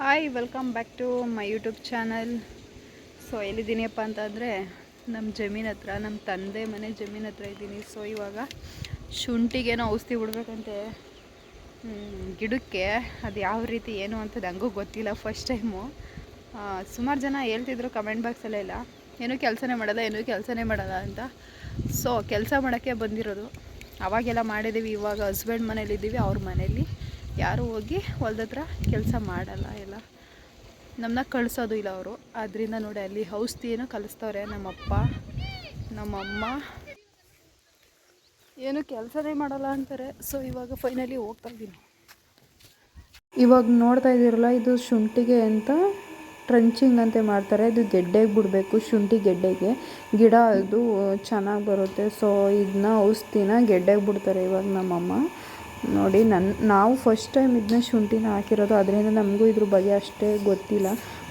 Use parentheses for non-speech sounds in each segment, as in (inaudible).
Hi welcome back to my YouTube channel so ಎಲ್ಲಿದ್ದೀನಿಯಪ್ಪ ಅಂತಂದರೆ ನಮ್ಮ ಜಮೀನ್ ಹತ್ರ ನಮ್ಮ ತಂದೆ ಮನೆ ಜಮೀನ್ ಹತ್ರ ಇದ್ದೀನಿ. ಸೊ ಇವಾಗ ಶುಂಠಿಗೇನೋ ಔಷಧಿ ಬಿಡ್ಬೇಕಂತೆ. ಗಿಡಕ್ಕೆ ಅದು ಯಾವ ರೀತಿ, ಏನು ಅಂತ ನನಗೂ ಗೊತ್ತಿಲ್ಲ ಫಸ್ಟ್ ಟೈಮು ಸುಮಾರು ಜನ ಹೇಳ್ತಿದ್ರು ಕಮೆಂಟ್ ಬಾಕ್ಸಲ್ಲೇ ಇಲ್ಲ ಏನೂ ಕೆಲಸನೇ ಮಾಡಲ್ಲ, ಏನೂ ಕೆಲಸನೇ ಮಾಡಲ್ಲ ಅಂತ. ಸೊ ಕೆಲಸ ಮಾಡೋಕ್ಕೆ ಬಂದಿರೋದು. ಅವಾಗೆಲ್ಲ ಮಾಡಿದ್ದೀವಿ, ಇವಾಗ ಹಸ್ಬೆಂಡ್ ಮನೇಲಿದ್ದೀವಿ, ಅವ್ರ ಮನೇಲಿ. ಯಾರು ಹೋಗಿ ಹೊಲ್ದ ಹತ್ರ ಕೆಲಸ ಮಾಡಲ್ಲ ಎಲ್ಲ. ನಮ್ಮನ್ನ ಕಳಿಸೋದು ಇಲ್ಲ ಅವರು. ಆದ್ದರಿಂದ ನೋಡಿ ಅಲ್ಲಿ ಔಷಧಿ ಏನೋ ಕಲಿಸ್ತವ್ರೆ ನಮ್ಮಪ್ಪ, ನಮ್ಮಮ್ಮ. ಏನು ಕೆಲಸನೇ ಮಾಡಲ್ಲ ಅಂತಾರೆ. ಸೊ ಇವಾಗ ಫೈನಲಿ ಹೋಗ್ತಾ ಇದ್ದೀನಿ. ಇವಾಗ ನೋಡ್ತಾ ಇದ್ದೀರಲ್ಲ, ಇದು ಶುಂಠಿಗೆ ಅಂತ ಟ್ರಂಚಿಂಗ್ ಅಂತ ಮಾಡ್ತಾರೆ. ಇದು ಗೆಡ್ಡೆಗೆ ಬಿಡಬೇಕು, ಶುಂಠಿ ಗೆಡ್ಡೆಗೆ. ಗಿಡ ಅದು ಚೆನ್ನಾಗಿ ಬರುತ್ತೆ. ಸೊ ಇದನ್ನ ಔಷಧಿನ ಗೆಡ್ಡೆಗೆ ಬಿಡ್ತಾರೆ ಇವಾಗ ನಮ್ಮಮ್ಮ. ನೋಡಿ ನನ್ನ ನಾವು ಫಸ್ಟ್ ಟೈಮ್ ಇದನ್ನ ಶುಂಠಿನ ಹಾಕಿರೋದು, ಅದರಿಂದ ನಮಗೂ ಇದ್ರ ಬಗ್ಗೆ ಅಷ್ಟೇ ಗೊತ್ತಿಲ್ಲ.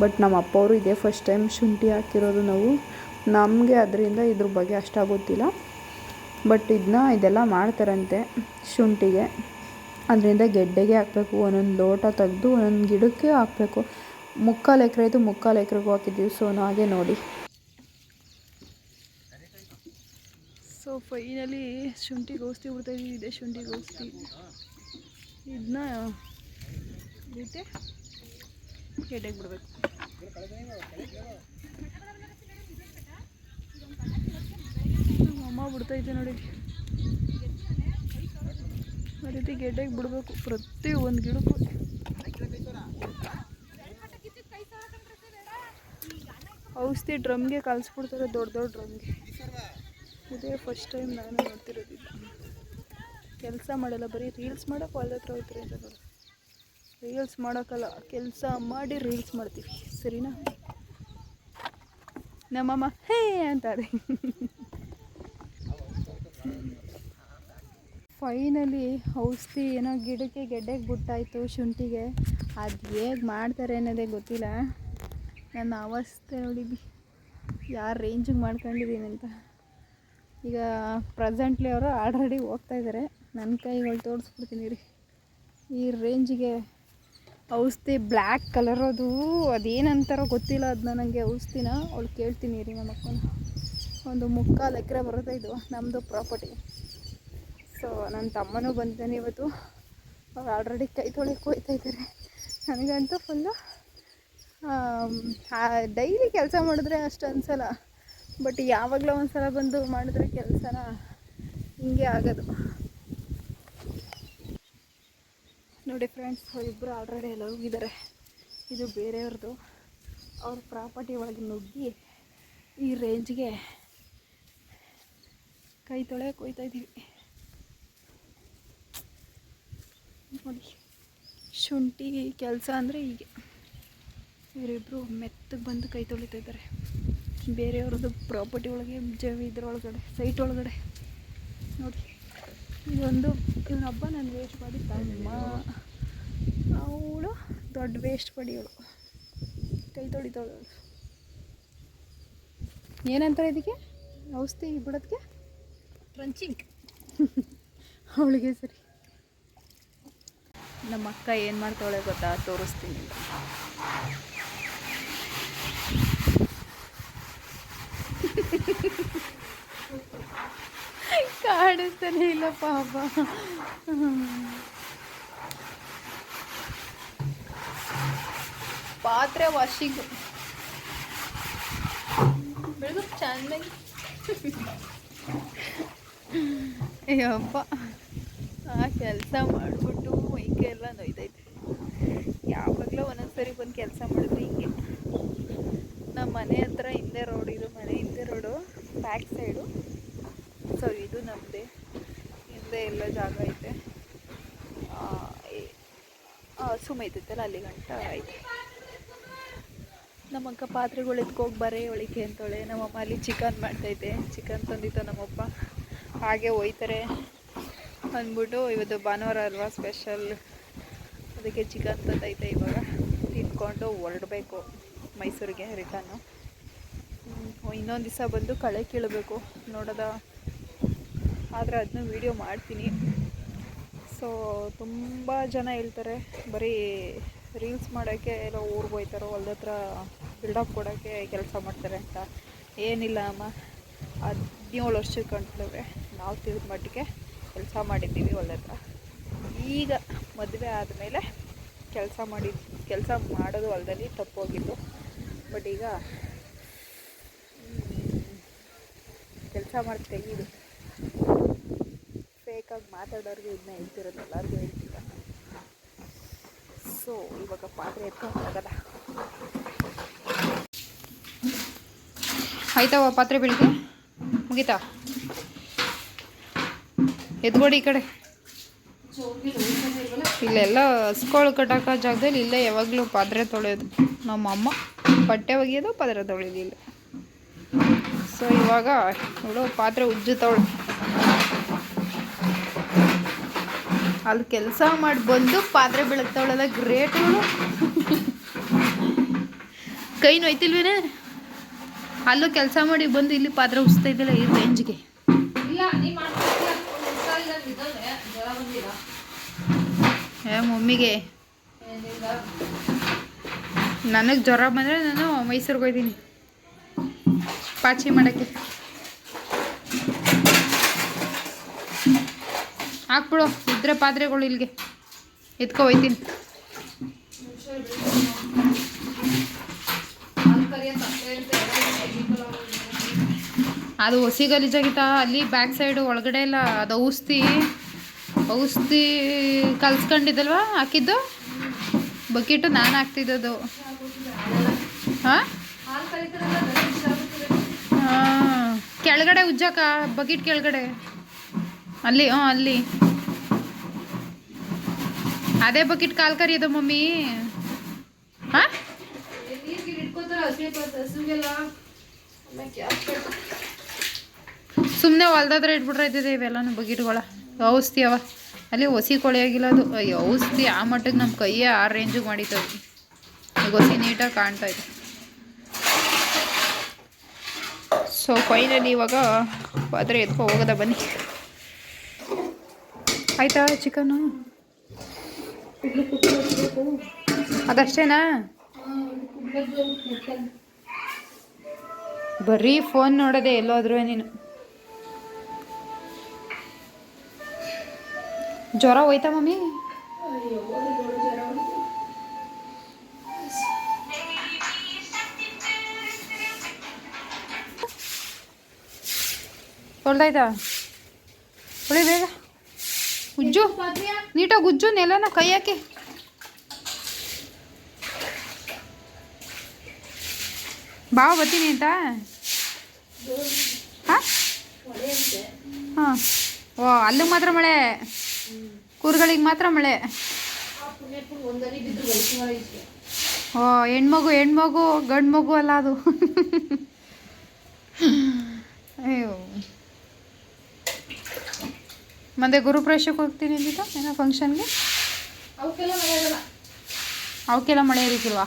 ಬಟ್ ನಮ್ಮ ಅಪ್ಪವರು ಇದೇ ಫಸ್ಟ್ ಟೈಮ್ ಶುಂಠಿ ಹಾಕಿರೋದು ನಾವು. ನಮಗೆ ಅದರಿಂದ ಇದ್ರ ಬಗ್ಗೆ ಅಷ್ಟು ಗೊತ್ತಿಲ್ಲ. ಬಟ್ ಇದನ್ನ ಇದೆಲ್ಲ ಮಾಡ್ತಾರಂತೆ ಶುಂಠಿಗೆ. ಅದರಿಂದ ಗೆಡ್ಡೆಗೆ ಹಾಕಬೇಕು, ಒಂದೊಂದು ಲೋಟ ತೆಗೆದು ಒಂದೊಂದು ಗಿಡಕ್ಕೆ ಹಾಕಬೇಕು. ಮುಕ್ಕಾಲು ಎಕರೆ ಇದು ಮುಕ್ಕಾಲು ಎಕರೆಗೂ ಹಾಕಿದ್ದೀವಿ. ಸೊ ಹಾಗೆ ನೋಡಿ. ಸೊ ಫೈನಲಿ ಶುಂಠಿ ಗೋಸ್ತಿ ಬಿಡ್ತಾ ಇದೀವಿ, ಇದೆ ಶುಂಠಿ ಗೋಸ್ತಿ. ಇದನ್ನ ಜೊತೆ ಎಡೆಗೆ ಬಿಡಬೇಕು. ಅಮ್ಮ ಬಿಡ್ತೈತೆ ನೋಡಿ. ಆ ರೀತಿ ಗೆಡ್ಡೆಗೆ ಬಿಡಬೇಕು ಪ್ರತಿ ಒಂದು ಗಿಡಕ್ಕೂ. ಔಷಧಿ ಡ್ರಮ್ಗೆ ಕಲಿಸ್ಬಿಡ್ತಾರೆ ದೊಡ್ಡ ದೊಡ್ಡ ಡ್ರಮ್ಗೆ. ಇದೇ ಫಸ್ಟ್ ಟೈಮ್ ನಾನು ನೋಡ್ತಿರೋದಿಲ್ಲ ಕೆಲಸ ಮಾಡಲ್ಲ, ಬರೀ ರೀಲ್ಸ್ ಮಾಡೋಕೆ ಹೊಲದ ಹತ್ರ ಹೋಗ್ತಾರೆ ಅಂತ ನೋಡಿ. ರೀಲ್ಸ್ ಮಾಡೋಕ್ಕಲ್ಲ, ಕೆಲಸ ಮಾಡಿ ರೀಲ್ಸ್ ಮಾಡ್ತೀವಿ, ಸರಿನಾ? ನಮ್ಮಮ್ಮ, ಹೇ ಅಂತಾರೆ ಫೈನಲಿ ಔಷಧಿ ಏನೋ ಗಿಡಕ್ಕೆ ಗೆಡ್ಡೆಗೆ ಬಿಟ್ಟಾಯಿತು ಶುಂಠಿಗೆ. ಅದು ಹೇಗೆ ಮಾಡ್ತಾರೆ ಅನ್ನೋದೇ ಗೊತ್ತಿಲ್ಲ. ನನ್ನ ಅವಸ್ಥೆ ನೋಡಿದ್ವಿ. ಯಾರು ರೇಂಜಿಗೆ ಮಾಡ್ಕೊಂಡಿದ್ದೀನಿ ಅಂತ. ಈಗ ಪ್ರೆಸೆಂಟ್ಲಿ ಅವರು ಆಲ್ರೆಡಿ ಹೋಗ್ತಾ ಇದ್ದಾರೆ ನನ್ನ ಕೈಗಳು ತೋರಿಸ್ಬಿಡ್ತೀನಿ ರೀ ಈ ರೇಂಜಿಗೆ ಔಷಧಿ ಬ್ಲ್ಯಾಕ್ ಕಲರ್ ಅದು, ಅದೇನಂತಾರೋ ಗೊತ್ತಿಲ್ಲ ಅದು ನನಗೆ ಔಷಧಿನ. ಅವಳು ಕೇಳ್ತೀನಿ ರೀ ನಮ್ಮ ಅಕ್ಕನ. ಒಂದು ಮುಕ್ಕಾಲು ಎಕರೆ ಬರುತ್ತೆ ಇದು ನಮ್ಮದು ಪ್ರಾಪರ್ಟಿ ಸೊ ನನ್ನ ತಮ್ಮನೂ ಬಂದಿದ್ದಾನೆ ಇವತ್ತು. ಅವ್ರು ಆಲ್ರೆಡಿ ಕೈ ತೊಳೆಯಕ್ಕೆ ಹೋಗ್ತಾ ಇದ್ದಾರೆ ನನಗಂತೂ ಫುಲ್ಲು ಡೈಲಿ ಕೆಲಸ ಮಾಡಿದ್ರೆ ಅಷ್ಟು ಅನಿಸಲ್ಲ. ಬಟ್ ಯಾವಾಗಲೂ ಒಂದು ಸಲ ಬಂದು ಮಾಡಿದ್ರೆ ಕೆಲಸನ ಹಿಂಗೆ ಆಗೋದು. ನೋಡಿ ಫ್ರೆಂಡ್ಸ್ ಇಬ್ಬರು ಆಲ್ರೆಡಿ ಎಲ್ಲ ಹೋಗಿದ್ದಾರೆ. ಇದು ಬೇರೆಯವ್ರದ್ದು ಅವ್ರ ಪ್ರಾಪರ್ಟಿ ಒಳಗೆ ನುಗ್ಗಿ ಈ ರೇಂಜ್ಗೆ ಕೈ ತೊಳೆ ಕೊಯ್ತಾ ಇದ್ದೀವಿ ನೋಡಿ, ಶುಂಠಿ ಕೆಲಸ ಅಂದರೆ ಹೀಗೆ. ಇವರಿಬ್ಬರು ಮೆತ್ತಗೆ ಬಂದು ಕೈ ತೊಳಿತಾ ಇದ್ದಾರೆ. ಬೇರೆಯವ್ರದ್ದು ಪ್ರಾಪರ್ಟಿ ಒಳಗೆ ಜವಿ ಇದ್ರೊಳಗಡೆ ಸೈಟ್ ಒಳಗಡೆ. ನೋಡಿ ಇದೊಂದು ಇವನೊಬ್ಬ ನಾನು ವೇಸ್ಟ್ ಮಾಡಿ ತಮ್ಮ. ಅವಳು ದೊಡ್ಡ ವೇಸ್ಟ್ ಪಡಿಯೋಳು. ಕೈ ತೊಳಿತಾಳು ಏನಂತಾರೆ ಇದಕ್ಕೆ? ಔಷಧಿ ಬಿಡೋದಕ್ಕೆ? ಟ್ರಂಚಿಂಗ್ (laughs) ಅವಳಿಗೆ ಸರಿ. ನಮ್ಮ ಅಕ್ಕ ಏನು ಮಾಡ್ತಾಳೆ ಗೊತ್ತಾ? ತೋರಿಸ್ತೀನಿ. ಕಾಣಿಸ್ತಾನೆ ಇಲ್ಲ ಪಾಪ. ಪಾತ್ರೆ ವಾಷಿಂಗ್ ಬೆಳೆದು ಚೆನ್ನಾಗಿ ಅಯ್ಯಪ್ಪ. ಆ ಕೆಲಸ ಮಾಡಿಬಿಟ್ಟು ಮೈಕೆ ಎಲ್ಲ ನೋಯ್ತೈತೆ ಯಾವಾಗಲೂ ಒಂದೊಂದ್ಸರಿ ಬಂದು ಕೆಲಸ ಮಾಡಿದ್ರೆ ಹಿಂಗೆ. ನಮ್ಮ ಮನೆ ಹತ್ರ ಹಿಂದೆ ರೋಡ್ ಇದು ಮನೆ ಹಿಂದೆ ರೋಡು ಬ್ಯಾಕ್ ಸೈಡು ಸೊ ಇದು ನಮ್ಮದೇ ಹಿಂದೆ ಎಲ್ಲ ಜಾಗ ಐತೆ. ಆ, ಈ- ಆ, ಹಸು ಮೈತೈತಲ್ಲ ಅಲ್ಲಿ ಗಂಟ ಐತೆ. ನಮ್ಮಕ್ಕ ಪಾತ್ರೆಗಳು ಎತ್ಕೋಗಿ ಬರೇ ಒಳಿಕೆ ಅಂತೇಳೆ ನಮ್ಮಮ್ಮ ಅಲ್ಲಿ ಚಿಕನ್ ಮಾಡ್ತೈತೆ ಚಿಕನ್ ತಂದಿತ್ತು ನಮ್ಮಪ್ಪ. ಹಾಗೆ ಒಯ್ತಾರೆ. ಅಂದ್ಬಿಟ್ಟು ಇವತ್ತು ಭಾನುವಾರ ಅಲ್ವಾ ಸ್ಪೆಷಲ್ ಅದಕ್ಕೆ ಚಿಕನ್ ತಂದೈತೆ ಇವಾಗ. ತಿನ್ಕೊಂಡು ಹೊರಡಬೇಕು. ಮೈಸೂರಿಗೆ ರಿಟರ್ನು. ಇನ್ನೊಂದು ದಿವಸ ಬಂದು ಕಳೆ ಕೀಳಬೇಕು. ನೋಡೋದ. ಆದರೆ ಅದನ್ನ ವೀಡಿಯೋ ಮಾಡ್ತೀನಿ. ಸೊ ತುಂಬ ಜನ ಹೇಳ್ತಾರೆ, ಬರೀ ರೀಲ್ಸ್ ಮಾಡೋಕ್ಕೆ ಎಲ್ಲ ಊರಿಗೆ ಹೋಯ್ತಾರೋ ಹೊಲ್ದ ಹತ್ರ ಬಿಲ್ಡಪ್ ಕೊಡೋಕ್ಕೆ ಕೆಲಸ ಮಾಡ್ತಾರೆ ಅಂತ. ಏನಿಲ್ಲ ಅಮ್ಮ. ಹದಿನೇಳು ವರ್ಷಕ್ಕೆ ಕಂಡ್ತೇವೆ ನಾವು ತಿಳಿದ ಮಟ್ಟಿಗೆ ಕೆಲಸ ಮಾಡಿದ್ದೀವಿ ಹೊಲ್ದ ಹತ್ರ ಈಗ ಮದುವೆ ಆದಮೇಲೆ ಕೆಲಸ ಮಾಡಿ, ಕೆಲಸ ಮಾಡೋದು ಹೊಲದಲ್ಲಿ ತಪ್ಪೋಗಿದ್ದು ಬಟ್ ಈಗ ಕೆಲಸ ಮಾಡಿ ತೆಗೀದು ಫೇಕಾಗಿ ಮಾತಾಡೋರಿಗೆ ಇದನ್ನ ಹೇಳ್ತಿರೋದು ಎಲ್ಲರಿಗೂ ಹೇಳ್ತಿಲ್ಲ. ಸೊ ಇವಾಗ ಪಾತ್ರೆ ಎತ್ಕೊಂಡಾಗಲ್ಲ ಆಯ್ತಾವ ಪಾತ್ರೆ ಬೆಳಿಗ್ಗೆ? ಮುಗೀತಾ? ಎದ್ಕೊಡಿ ಈ ಕಡೆ. ಇಲ್ಲೆಲ್ಲ ಹಸ್ಕೊಳು ಕಟ್ಟಾಕ ಜಾಗದಲ್ಲಿ ಇಲ್ಲೇ ಯಾವಾಗಲೂ ಪಾತ್ರೆ ತೊಳೆಯೋದು ನಮ್ಮ ಅಮ್ಮ ಬಟ್ಟೆ ಒಗೆಯೋದು ಪಾತ್ರೆ ತೊಳೆದಿಲ್ಲ ಸೊ ಇವಾಗ ನೋಡು ಪಾತ್ರೆ ಉಜ್ಜುತ್ತವಳು. ತೊಳೆ ಅಲ್ಲಿ ಕೆಲಸ ಮಾಡಿ ಬಂದು ಪಾತ್ರೆ ಬೆಳಗ್ತಾವಳಲ್ಲ ಗ್ರೇಟ್ ಇವಳು ಕೈ ನೋಯ್ತಿಲ್ವೇನೆ? ಅಲ್ಲೂ ಕೆಲಸ ಮಾಡಿ ಬಂದು ಇಲ್ಲಿ ಪಾತ್ರೆ ಉಜ್ತಾ ಇದ್ದಿಲ್ಲ ಈ ರೇಂಜ್ಗೆ. ಮಮ್ಮಿಗೆ ಮಾಡ್ಕೊಡ್ತೀಯ ಒಂದು ಹುಷಾರಿಲ್ಲ ಬಿದ್ದೋದೆ ಜ್ವರ ಬಂದಿಲ್ಲ ಏ ಮಮ್ಮಿಗೆ ಏನಿಲ್ಲ ನನಗೆ ಜ್ವರ ಬಂದರೆ ನಾನು ಮೈಸೂರಿಗೆ ಹೋಗಿದ್ದೀನಿ ಪಾಚಿ ಮಾಡೋಕ್ಕೆ. ಹಾಕ್ಬಿಡು, ಇದ್ರೆ ಪಾತ್ರೆಗಳು ಇಲ್ಲಿಗೆ. ಎತ್ಕೊ ಹೋಯ್ತೀನಿ. ಅದು ಹೊಸಿ ಗಲೀಜಾಗಿತ್ತ ಅಲ್ಲಿ ಬ್ಯಾಕ್ ಸೈಡು ಒಳಗಡೆ ಎಲ್ಲ ಅದು ಔಷಧಿ ಔಷಧಿ ಕಲ್ಸ್ಕೊಂಡಿದ್ದಲ್ವಾ ಹಾಕಿದ್ದು? ಬಕೆಟು ನಾನು ಹಾಕ್ತಿದ್ದದು ಹಾಂ. ಹಾಂ. ಕೆಳಗಡೆ ಉಜ್ಜಾಕ ಬಕೆಟ್ ಕೆಳಗಡೆ. ಅಲ್ಲಿ ಹ್ಞೂ ಅಲ್ಲಿ. ಅದೇ ಬಕೆಟ್ ಕಾಲ್ ಕರಿಯೋದು ಮಮ್ಮಿ. ಹಾಂ. ಸುಮ್ಮನೆ ಹೊಲ್ದಾದ್ರೆ ಇಟ್ಬಿಟ್ರೆ ಇದ್ದಿದೆ ಇವೆಲ್ಲನೂ ಬಕೆಟ್ಗಳ. ಔಷಧಿ ಅವ. ಅಲ್ಲಿ ಹೊಸಿ ಕೊಳೆಯಾಗಿಲ್ಲ ಅದು. ಅಯ್ಯೋ, ಔಷಧಿ ಆ ಮಟ್ಟಕ್ಕೆ ನಮ್ಮ ಕೈಯೇ ಆ ರೇಂಜು ಮಾಡಿತ್ತು ಈಗ ಹೊಸಿ ನೀಟಾಗಿ ಕಾಣ್ತಾ ಇದೆ. ಸೊ ಫೈನಲಿ ಇವಾಗ ಪಾತ್ರೆ ಎತ್ಕೊ ಹೋಗೋದ ಬನ್ನಿ. ಆಯ್ತಾ ಚಿಕನ್ನು? ಅದಷ್ಟೇನಾ. ಬರೀ ಫೋನ್ ನೋಡೋದೆ ಎಲ್ಲೋದ್ರೂ ನೀನು ಜ್ವರ ಹೋಯ್ತಾ ಮಮ್ಮಿ. ತೊಳ್ದಾಯ್ತಾ ಹೊಳಿ ಬೇಗ ಉಜ್ಜು? ನೀಟಾಗಿ ಉಜ್ಜು ನೆಲನ ಕೈ ಹಾಕಿ ಬಾವ ಬರ್ತೀನಿ ಅಂತ ಹಾಂ ಹೊಳೆ ಅಂತೆ. ಹಾಂ ಓ ಅಲ್ಲಿಗೆ ಮಾತ್ರ ಮಳೆ ಕೂರ್ಗಳಿಗೆ ಮಾತ್ರ ಮಳೆ. ಓ ಹೆಣ್ಮಗು ಹೆಣ್ಮಗು ಗಂಡು ಮಗು ಅಲ್ಲ ಅದು. ಅಯ್ಯೋ. ಮತ್ತೆ ಗುರುಪ್ರವೇಶಕ್ಕೆ ಹೋಗ್ತೀನಿ ಅಂದಿದ್ದ? ಏನೋ ಫಂಕ್ಷನ್ಗೆ ಅವಕ್ಕೆಲ್ಲ ಮಳೆ ಆಗಲ್ಲ. ಅವಕ್ಕೆಲ್ಲ ಮಳೆ ಇರಿಕಿಲ್ವಾ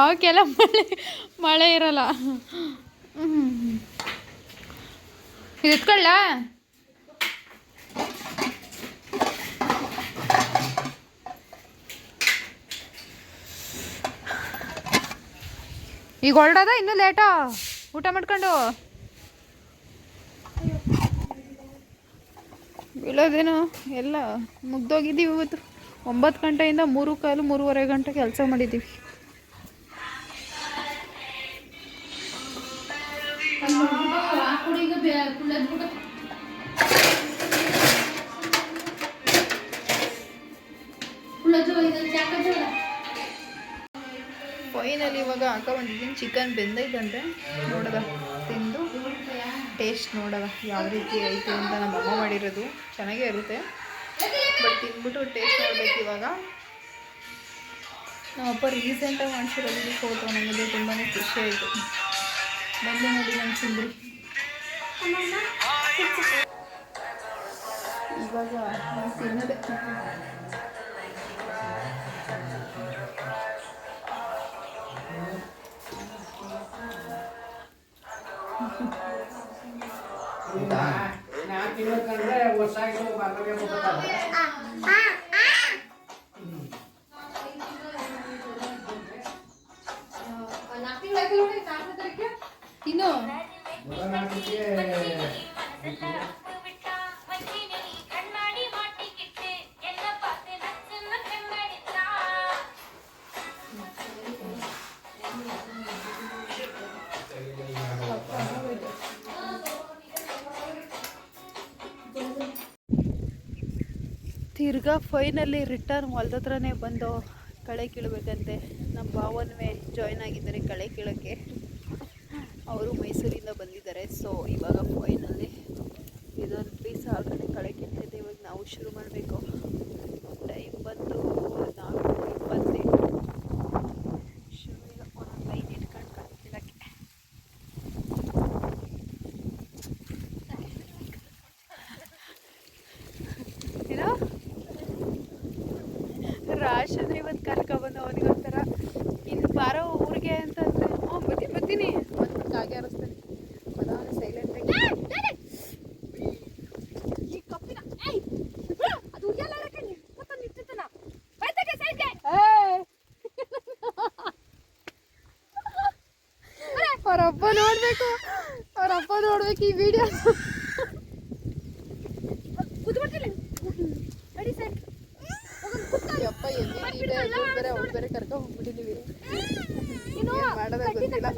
ಅವಕ್ಕೆಲ್ಲ ಮಳೆ ಮಳೆ ಇರಲ್ಲ. ಹ್ಮ್. ಇದು ಇಟ್ಕೊಳ್ಳ. ಈಗ ಹೊರಡೋದ ಇನ್ನೂ ಲೇಟಾ? ಊಟ ಮಾಡ್ಕೊಂಡು. ಬೀಳೋದೇನು? ಎಲ್ಲ ಮುಗ್ದೋಗಿದ್ದೀವಿ ಇವತ್ತು. ಒಂಬತ್ತು ಗಂಟೆಯಿಂದ ಮೂರು ಕಾಲು ಮೂರುವರೆ ಗಂಟೆ ಕೆಲಸ ಮಾಡಿದ್ದೀವಿ. ಫೈನಲಿ ಇವಾಗ ಹಾಕ ಬಂದಿದ್ದೀನಿ ಚಿಕನ್ ಬೆಂದೈತಂತೆ. ನೋಡದ, ತಿಂದು. ಟೇಸ್ಟ್ ನೋಡದ, ಯಾವ ರೀತಿ ಐತೆ ಅಂತ ನಮ್ಮ ಅಮ್ಮ ಮಾಡಿರೋದು. ಚೆನ್ನಾಗೇ ಇರುತ್ತೆ. ಬಟ್ ತಿಂದ್ಬಿಟ್ಟು ಟೇಸ್ಟ್ ನೋಡ್ಬೇಕು ಇವಾಗ. ನಮ್ಮಪ್ಪ ರೀಸೆಂಟಾಗಿ ಮಾಡಿಸಿರೋದು ಫೋಟೋ ನನಗೆ ತುಂಬಾ ಖುಷಿ ಆಯಿತು. ಬಂದೆ ನೋಡಿ ನಾನು ಸುಂದ್ರಿ ಇವಾಗ ನಾನ್ ತಿನ್ನೋದೆ ನಾಲ್ಕು ತಿಂಗಳು ಆಯ್ತು ನೋಡಿ ನಾಲ್ಕನೇ ತಿರ್ಗಾ ಫೈನಲ್ಲಿ ರಿಟರ್ನ್ ಹೊಲ್ದತ್ರನೇ ಬಂದು ಕಳೆ ಕೀಳಬೇಕಂತೆ. ನಮ್ಮ ಭಾವನವೇ ಜಾಯ್ನ್ ಆಗಿದ್ದಾರೆ ಕಳೆ ಕೀಳೋಕ್ಕೆ. ಅವರು ಮೈಸೂರಿಂದ ಬಂದಿದ್ದಾರೆ. ಸೊ ಇವಾಗ ಫೈನಲ್ಲಿ ಇದೊಂದು ಪೀಸ್ ಆಲ್ರೆಡಿ ಕಳೆ ಕೆಟ್ಟಿದೆ. ಇವಾಗ ನಾವು ಶುರು ಮಾಡಬೇಕು. ಟೈಮ್ ಬಂದು ನಾಲ್ಕು ಇಪ್ಪತ್ತೆಂಟು ಏನೋ ರಾಶ್ ಅಂದ್ರೆ ಇವತ್ತು ಕರ್ಕೊಬಂದು ಅವನಿಗೊಂಥರ ಇನ್ನು ಬಾರೋ ಊರಿಗೆ ಅಂತ ಅಂದ್ರೆ ಹ್ಞೂ ಬರ್ತೀನಿ ಬರ್ತೀನಿ ಬಂದ್ಬಿಟ್ಟು ಕಾಗೆ ಆರಿಸ್ತಾನೆ ಮದಾನೆ ಸೈಲೆಂಟಾಗಿ ಈ ಕಪ್ಪಿನ ಏಯ್ ಅದು ಉಯ್ಯಾಲ ಹಾಕಿ ಕೂತ್ಕೊಂಡು ನಿಂತಿರ್ತಾನ ಬೈತಕ್ಕೆ ಸೈಡ್ಗೆ ಅವರಪ್ಪ ಅವ್ರ ಅಪ್ಪ ನೋಡ್ಬೇಕು ಈ ವಿಡಿಯೋ ಬಾಬಾಜಿ ಯಪ್ಪ ಎಲ್ಲಿ ಬೇರೆ ಅವ್ಳು ಬೇರೆ ಹೋಗ್ಬಿಟ್ಟಿದೀವಿ. ಮಾಡೋದ ಗೊತ್ತಿಲ್ಲ.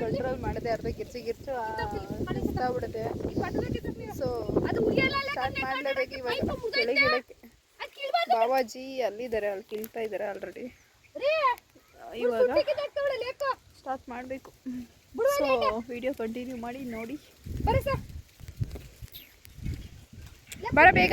ಕಂಟ್ರೋಲ್ ಮಾಡದೆ ಅರ್ಧ ಗಿರ್ಚಿ ಗಿರ್ಚು ಸೊ ಸ್ಟಾರ್ಟ್ ಮಾಡ್ಲೇಬೇಕು ಇವಾಗ. ಕೆಳಗೆ ಇಳಕ್ಕೆ ಅದು ಕಿಲ್ಬಾರ್ದು ಅಲ್ಲಿದ್ದಾರೆ ಅಲ್ಲಿ ಕಿಲ್ತಾ ಇದ್ದಾರೆ ಆಲ್ರೆಡಿ ಇವಾಗ ಸ್ಟಾರ್ಟ್ ಮಾಡಬೇಕು. ಸೊ ವಿಡಿಯೋ ಕಂಟಿನ್ಯೂ ಮಾಡಿ ನೋಡಿ. ಬರ ಬೇಗ.